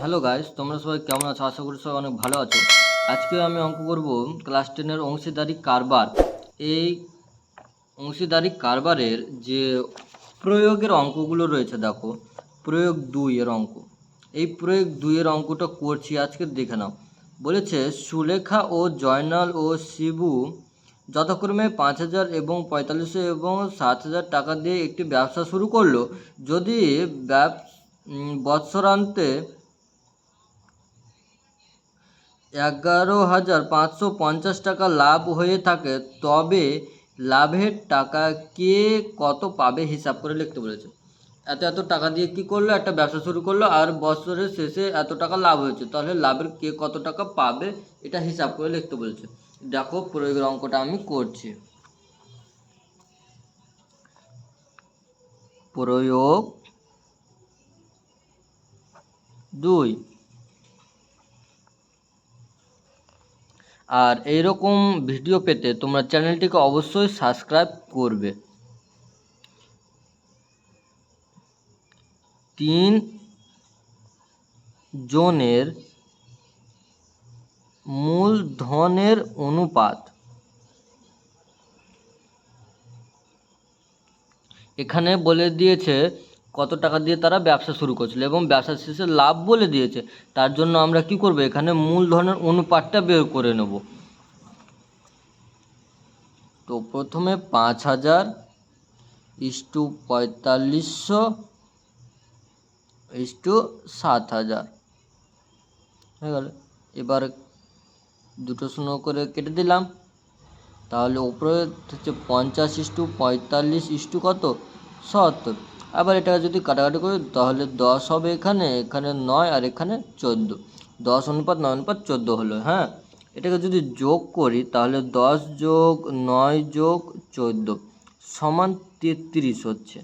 Hello guys তোমরা সবাই কেমন আছো? আশা করি সবাই অনেক ভালো আছো। আজকে আমি অঙ্ক করব ক্লাস টেনের অংশীদারি কারবার। এই অংশীদারি কারবারের যে প্রয়োগের অঙ্কগুলো রয়েছে দেখো প্রয়োগ দুই এর অঙ্ক। এই প্রয়োগ দুইয়ের অঙ্কটা করছি আজকে দেখে নাও। বলেছে সুলেখা ও জয়নাল ও শিবু যথাক্রমে পাঁচ হাজার এবং পঁয়তাল্লিশশো এবং সাত হাজার টাকা দিয়ে একটি ব্যবসা শুরু করল। যদি ব্যব উম, বৎসরান্তে এগারো হাজার পাঁচশো পঞ্চাশ টাকা লাভ হয়ে থাকে, তবে লাভের টাকা কে কত পাবে হিসাব করে লিখতে বলেছে। এত এত টাকা দিয়ে কি করল? একটা ব্যবসা শুরু করল আর বছরের শেষে এত টাকা লাভ হয়েছে, তাহলে লাভের কে কত টাকা পাবে এটা হিসাব করে লিখতে বলেছে। দেখো প্রয়োগের অঙ্কটা আমি করছি। প্রয়োগ দুই আর এইরকম ভিডিও পেতে তোমরা চ্যানেলটিকে অবশ্যই সাবস্ক্রাইব করবে। তিন জনের মূলধনের অনুপাত। এখানে বলে দিয়েছে কত টাকা দিয়ে তারা ব্যবসা শুরু করছিল এবং ব্যবসা শেষে লাভ বলে দিয়েছে। তার জন্য আমরা কি করব? এখানে মূলধনের অনুপাতটা বের করে নেব। তো প্রথমে পাঁচ হাজার ইস্টু পঁয়তাল্লিশশো ইস্টু সাত হাজার। হয়ে গেল। এবার দুটো শূন্য করে কেটে দিলাম। তাহলে উপরে হচ্ছে পঞ্চাশ ইস্টু পঁয়তাল্লিশ ইস্টু কত? সত্তর। আবার এটাকে যদি কাটাকাটি করি, তাহলে দশ হবে এখানে এখানে নয় আর এখানে চোদ্দ। দশ অনুপাত নয় অনুপাত চোদ্দ হলো হ্যাঁ? এটাকে যদি যোগ করি, তাহলে দশ যোগ নয় যোগ চোদ্দ সমান তেত্রিশ হচ্ছে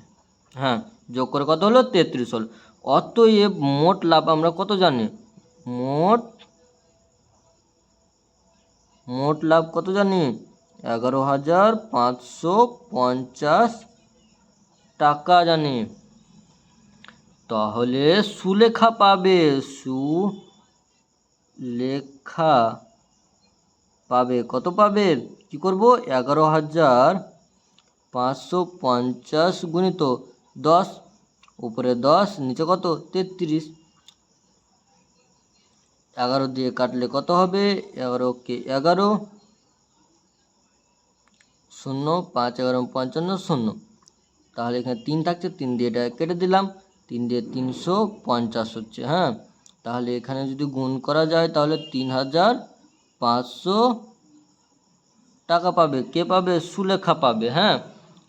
হ্যাঁ? যোগ করে কত হলো? তেত্রিশ হলো। অতএব মোট লাভ আমরা কত জানি? মোট মোট লাভ কত জানি? এগারো হাজার পাঁচশো পঞ্চাশ টাকা জানে। তাহলে সুলেখা পাবে সুলেখা পাবে। কত পাবে? কি করব? এগারো হাজার পাঁচশো পঞ্চাশ গুণিত দশ, উপরে দশ, নিচে কত? তেত্রিশ। এগারো দিয়ে কাটলে কত হবে? এগারোকে এগারো, শূন্য, পাঁচ এগারো, পঞ্চান্ন, শূন্য। তাহলে এখানে তিন থাকছে, তিন দিয়ে এটা কেটে দিলাম, তিন দিয়ে তিনশো পঞ্চাশ হচ্ছে হ্যাঁ? তাহলে এখানে যদি গুণ করা যায় তাহলে তিন হাজার পাঁচশো টাকা পাবে, কে পাবে? সুলেখা পাবে হ্যাঁ?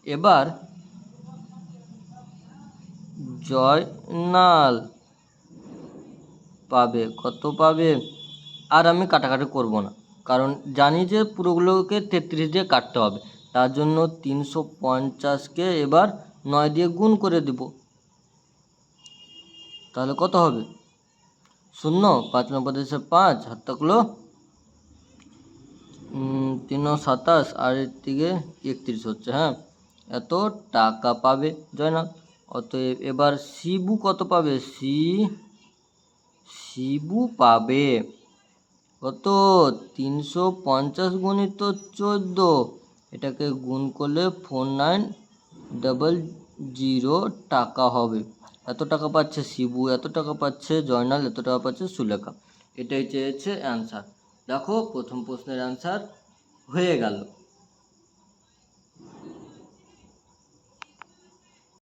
এবার জয়নাল পাবে, কত পাবে? আর আমি কাটাকাটি করব না, কারণ জানি যে পুরোগুলোকে তেত্রিশ দিয়ে কাটতে হবে। তার জন্য তিনশো পঞ্চাশকে এবার নয় দিয়ে গুণ করে দেব। তাহলে কত হবে? শূন্য, পাঁচ নম্বর দেশে পাঁচ, হাত থাকল তিন সাতাশ, আর এর দিকে একত্রিশ হচ্ছে হ্যাঁ? এত টাকা পাবে, জয়নাল। অতএব এবার শিবু কত পাবে? সি শিবু পাবে। কত? তিনশো পঞ্চাশ গুণিত চোদ্দ এটাকে গুণ করলে ফোর নাইন ডাবল জিরো টাকা হবে। এত টাকা পাচ্ছে শিবু, এত টাকা পাচ্ছে জয়নাল, এত টাকা পাচ্ছে সুলেখা। এটাই চেয়েছে অ্যান্সার দেখো, প্রথম প্রশ্নের অ্যান্সার হয়ে গেল।